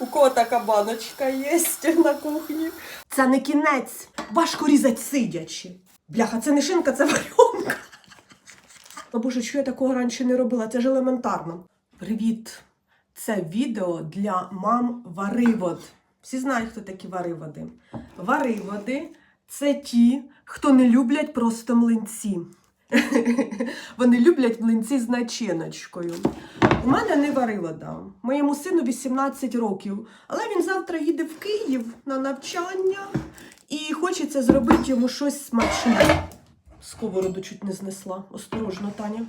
У кого така баночка є на кухні. Це не кінець. Важко різати сидячи. Бляха, це не шинка, це варіонка. О боже, що я такого раніше не робила? Це ж елементарно. Привіт! Це відео для мам варивод. Всі знають, хто такі вариводи. Вариводи це ті, хто не люблять просто млинці. Вони люблять млинці з начиночкою. Мене не варивода. Моєму сину 18 років, але він завтра їде в Київ на навчання і хочеться зробити йому щось смачне. Сковороду чуть не знесла. Осторожно, Таня.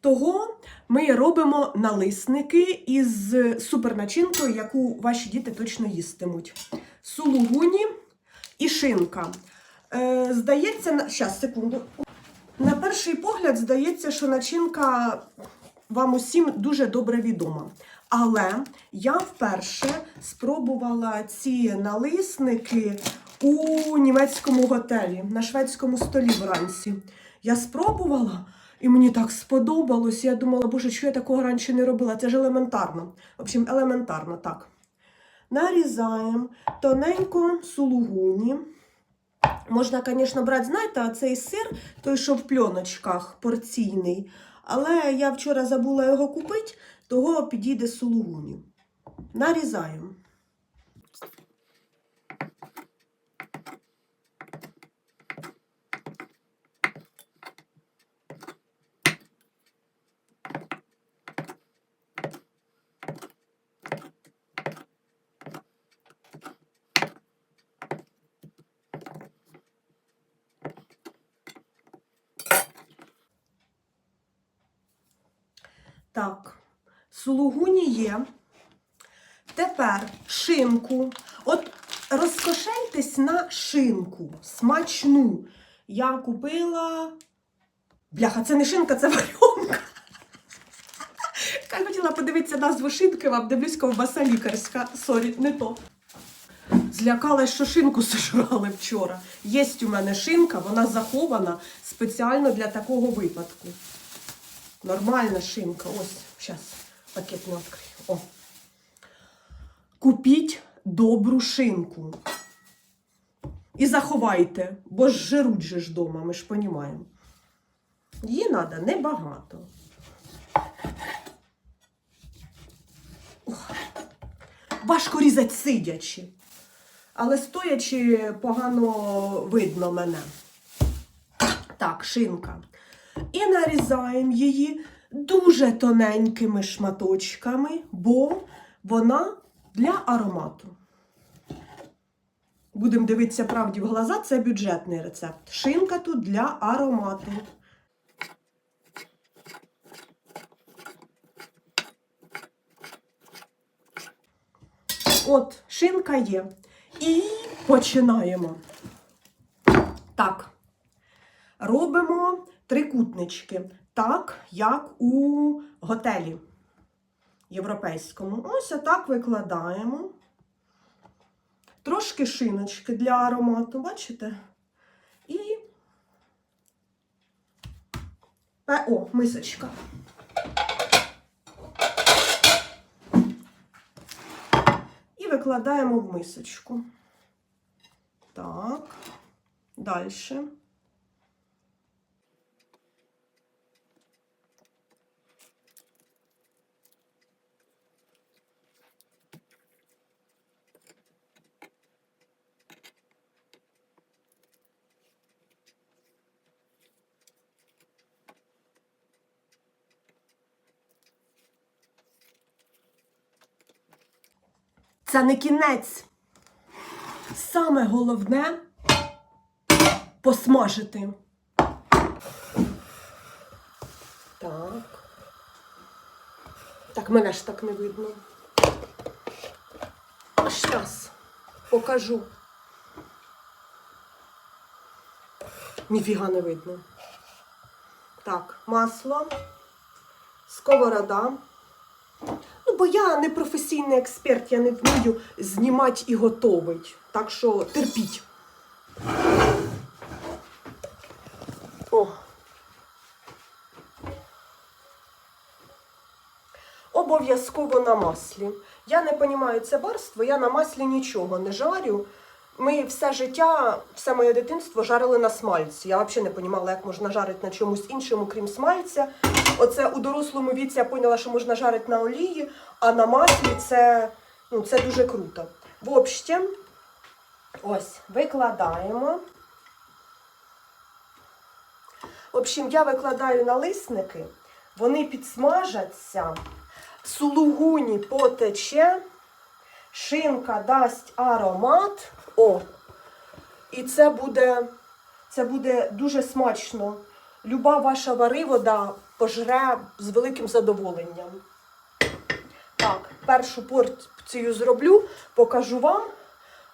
Того ми робимо налисники із суперначинкою, яку ваші діти точно їстимуть. Сулугуні і шинка. Е, здається, на... Щас, секунду. На перший погляд здається, що начинка вам усім дуже добре відома. Але я вперше спробувала ці налисники у німецькому готелі на шведському столі вранці. Я спробувала, і мені так сподобалось. Я думала, боже, що я такого раніше не робила? Це ж елементарно. В общем, елементарно так. Нарізаємо тоненько сулугуні. Можна, звісно, брати, знаєте, цей сир, той, що в пленочках порційний. Але я вчора забула його купити, того підійде з сулугуні. Нарізаємо. Так, сулугуні є. Тепер шинку. От розкошельтесь на шинку. Смачну. Я купила. Бляха, це не шинка, це варіонка. Я хотіла подивитися назву шинки, вам дивлюсь ковбаса лікарська. Сорі, не то. Злякалась, що шинку сожрали вчора. Єсть у мене шинка, вона захована спеціально для такого випадку. Нормальна шинка. Ось, зараз пакет не відкрию. О. Купіть добру шинку. І заховайте, бо ж жируть же ж дома, ми ж розуміємо. Її треба небагато. Ох. Важко різати сидячи. Але стоячи погано видно мене. Так, шинка. І нарізаємо її дуже тоненькими шматочками, бо вона для аромату. Будемо дивитися правді в глаза, це бюджетний рецепт. Шинка тут для аромату. От, шинка є. І починаємо. Так. Робимо трикутнички, так, як у готелі європейському. Ось отак викладаємо. Трошки шиночки для аромату, бачите? І. Пе- О, мисочка. І викладаємо в мисочку. Так. Далі. Це не кінець. Саме головне посмажити. Так. Так, мене ж так не видно. Щас покажу. Ніфіга не видно. Так, масло, сковорода. Бо я не професійний експерт, я не вмію знімати і готовить. Так що терпіть. О. Обов'язково на маслі. Я не розумію це барство, я на маслі нічого не жарю. Ми все життя, все моє дитинство жарили на смальці. Я взагалі не розуміла, як можна жарити на чомусь іншому, крім смальця. Оце у дорослому віці я поняла, що можна жарити на олії, а на маслі це, ну, це дуже круто. В общем, ось, викладаємо. В общем, я викладаю налисники, вони підсмажаться, сулугуні потече, шинка дасть аромат. О! І це буде, це буде дуже смачно. Люба ваша варивода пожре з великим задоволенням. Так, першу порцію зроблю, покажу вам.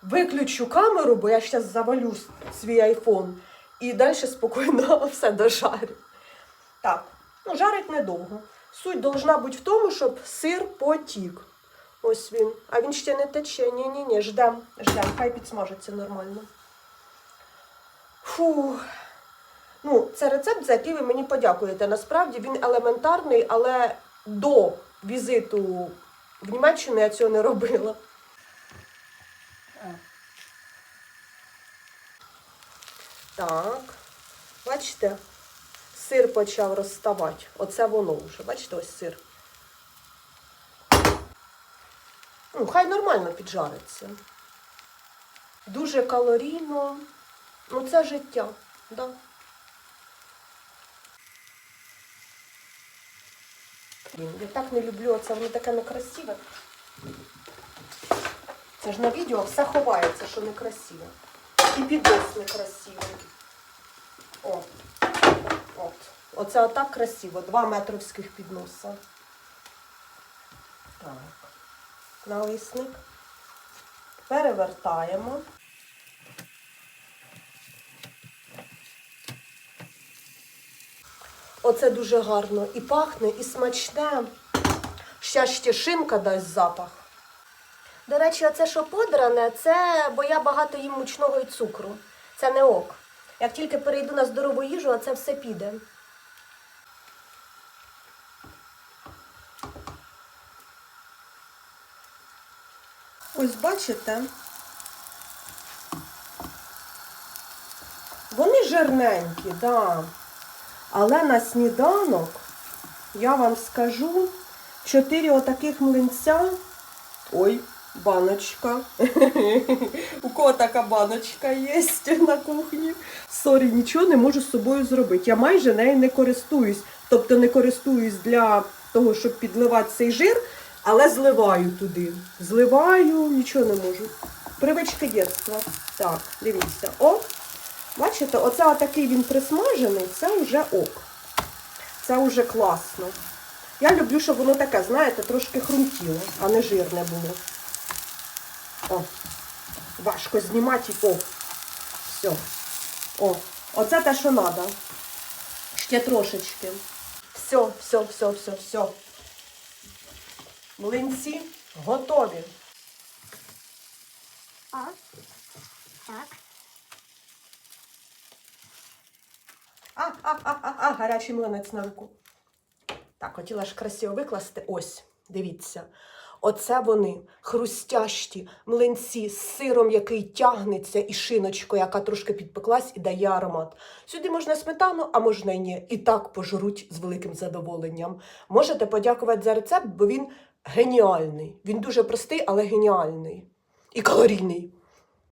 Виключу камеру, бо я зараз завалю свій айфон. І далі спокійно все дожарю. Так, ну жарить недовго. Суть должна бути в тому, щоб сир потік. Ось він. А він ще не тече. Ні-ні-ні, ждем, ждем, хай підсмажиться нормально. Фу. Ну, це рецепт, за який ви мені подякуєте. Насправді він елементарний, але до візиту в Німеччину я цього не робила. Так, бачите, сир почав розставати. Оце воно вже. Бачите, ось сир. Ну, хай нормально піджариться. Дуже калорійно. Ну, це життя, да. Я так не люблю оце, воно таке некрасиве. Це ж на відео все ховається, що некрасиве. І піднос некрасивий. О. От. Оце отак красиво. Два метровських підноса. Так. Налисник. Перевертаємо. Оце дуже гарно і пахне, і смачне. Ще ще шинка дасть запах. До речі, оце що подране, це бо я багато їм мучного і цукру. Це не ок. Як тільки перейду на здорову їжу, оце все піде. Ось бачите. Вони жирненькі, да. Але на сніданок я вам скажу чотири отаких млинця. Ой, баночка. У кого така баночка є на кухні? Сорі, нічого не можу з собою зробити. Я майже нею не користуюсь. Тобто не користуюсь для того, щоб підливати цей жир, але зливаю туди. Зливаю, нічого не можу. Привички дитинства. Так, дивіться. О, бачите, оце отакий він присмажений, це вже ок. Це вже класно. Я люблю, щоб воно таке, знаєте, трошки хрумтіло, а не жирне було. О, важко знімати. О, все. О, оце те, що треба. Ще трошечки. Все, все, все, все, все. Млинці готові. О, так. А, а, а, а, а, гарячий млинець на руку. Так, хотіла ж красиво викласти. Ось, дивіться. Оце вони хрустящі млинці з сиром, який тягнеться, і шиночкою, яка трошки підпеклась і дає аромат. Сюди можна сметану, а можна й ні. І так пожруть з великим задоволенням. Можете подякувати за рецепт, бо він геніальний. Він дуже простий, але геніальний. І калорійний.